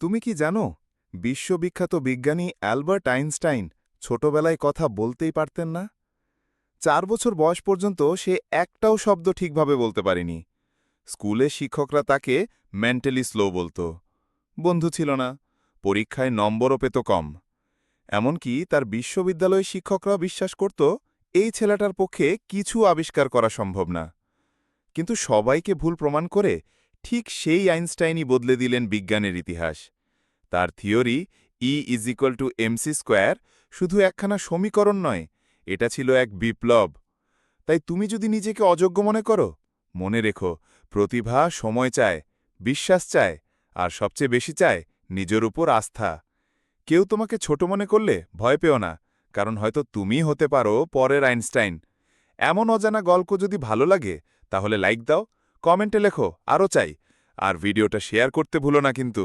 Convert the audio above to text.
তুমি কি জানো, বিশ্ববিখ্যাত বিজ্ঞানী অ্যালবার্ট আইনস্টাইন ছোটবেলায় কথা বলতেই পারতেন না? চার বছর বয়স পর্যন্ত সে একটাও শব্দ ঠিকভাবে বলতে পারেনি। স্কুলে শিক্ষকরা তাকে মেন্টালি স্লো বলতো। বন্ধু ছিল না, পরীক্ষায় নম্বরও পেত কম। এমনকি তার বিশ্ববিদ্যালয়ের শিক্ষকরা বিশ্বাস করত, এই ছেলেটার পক্ষে কিছু আবিষ্কার করা সম্ভব না। কিন্তু সবাইকে ভুল প্রমাণ করে ঠিক সেই আইনস্টাইনই বদলে দিলেন বিজ্ঞানের ইতিহাস। তার theory E is equal to MC square শুধু একখানা সমীকরণ নয়, এটা ছিল এক বিপ্লব। তাই তুমি যদি নিজেকে অযোগ্য মনে করো, মনে রেখো, প্রতিভা সময় চায়, বিশ্বাস চায়, আর সবচেয়ে বেশি চায় নিজের উপর আস্থা। কেউ তোমাকে ছোট মনে করলে ভয় পেও না, কারণ হয়তো তুমি হতে পারো পরের আইনস্টাইন। এমন অজানা গল্প যদি ভালো লাগে, তাহলে লাইক দাও, কমেন্টে লেখো, আরও চাই। আর ভিডিওটা শেয়ার করতে ভুলো না কিন্তু।